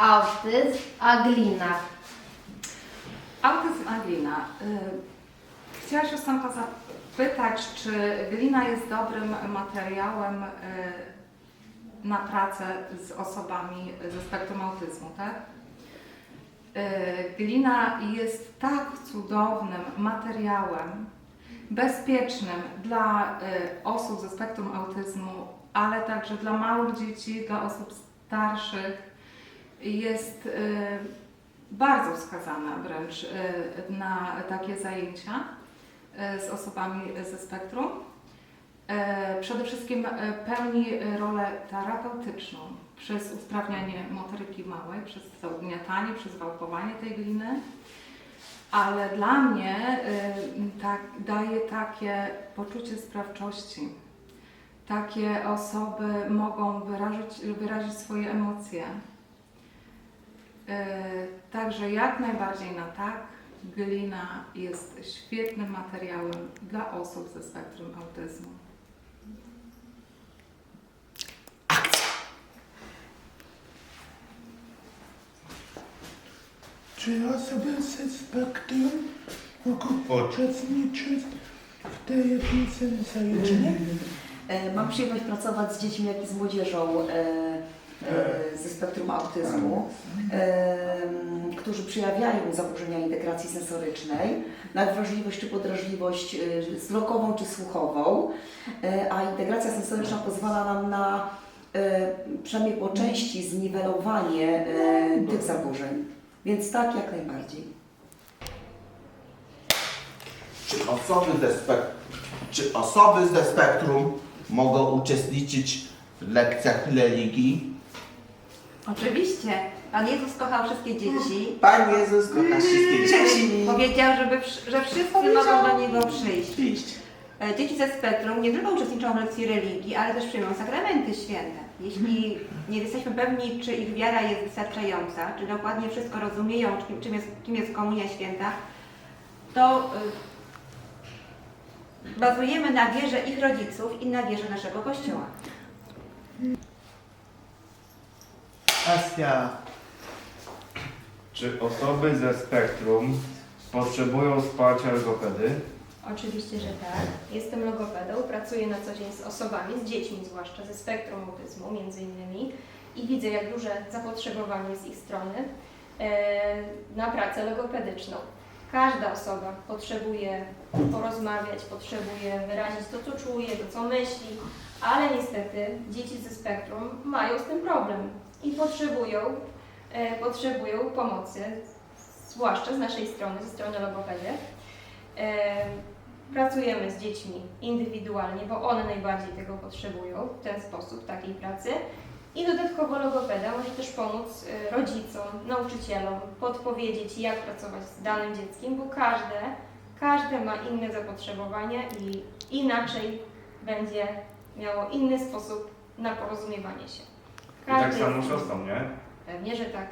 autyzm a glina. Autyzm a glina. Y, Chciała się zapytać, czy glina jest dobrym materiałem y, na pracę z osobami ze spektrum autyzmu, tak? Y, Glina jest tak cudownym materiałem, bezpiecznym dla osób ze spektrum autyzmu, ale także dla małych dzieci, dla osób starszych. Jest y, bardzo wskazana wręcz y, na takie zajęcia y, z osobami ze spektrum. Przede wszystkim pełni rolę terapeutyczną przez usprawnianie motoryki małej, przez to ugniatanie, przez wałkowanie tej gliny. Ale dla mnie tak, daje takie poczucie sprawczości. Takie osoby mogą wyrazić, wyrazić swoje emocje. E, Także jak najbardziej na tak, glina jest świetnym materiałem dla osób ze spektrum autyzmu. Czy osoby ze spektrum mogą uczestniczyć w tej zajęcznej? E, Mam przyjemność pracować z dziećmi, jak i z młodzieżą e, ze spektrum autyzmu, e, którzy przejawiają zaburzenia integracji sensorycznej, nadwrażliwość czy podrażliwość e, wzrokową czy słuchową, e, a integracja sensoryczna pozwala nam na e, przynajmniej po części zniwelowanie e, tych zaburzeń. Więc tak, jak najbardziej. Czy osoby ze, spek- czy osoby ze spektrum mogą uczestniczyć w lekcjach religii? Oczywiście. Pan Jezus kochał wszystkie dzieci. Pan Jezus kocha wszystkie dzieci. Powiedział, żeby, wsz- że wszyscy mogą do Niego przyjść. Przyjść. E, Dzieci ze spektrum nie tylko uczestniczą w lekcji religii, ale też przyjmują sakramenty święte. Jeśli nie jesteśmy pewni, czy ich wiara jest wystarczająca, czy dokładnie wszystko rozumieją, czym- czym jest, kim jest komunia święta, to y, bazujemy na wierze ich rodziców i na wierze naszego Kościoła. Asia. Czy osoby ze spektrum potrzebują wsparcia logopedy? Oczywiście, że tak. Jestem logopedą, pracuję na co dzień z osobami, z dziećmi zwłaszcza ze spektrum autyzmu między innymi i widzę jak duże zapotrzebowanie z ich strony e, na pracę logopedyczną. Każda osoba potrzebuje porozmawiać, potrzebuje wyrazić to, co czuje, to, co myśli, ale niestety dzieci ze spektrum mają z tym problem i potrzebują, e, potrzebują pomocy, zwłaszcza z naszej strony, ze strony logopedy. E, Pracujemy z dziećmi indywidualnie, bo one najbardziej tego potrzebują w ten sposób, takiej pracy. I dodatkowo logopeda może też pomóc e, rodzicom, nauczycielom, podpowiedzieć jak pracować z danym dzieckiem, bo każde, każde ma inne zapotrzebowania i inaczej będzie miało inny sposób na porozumiewanie się. I tak Każdy samo jest- nie? Pewnie, że tak.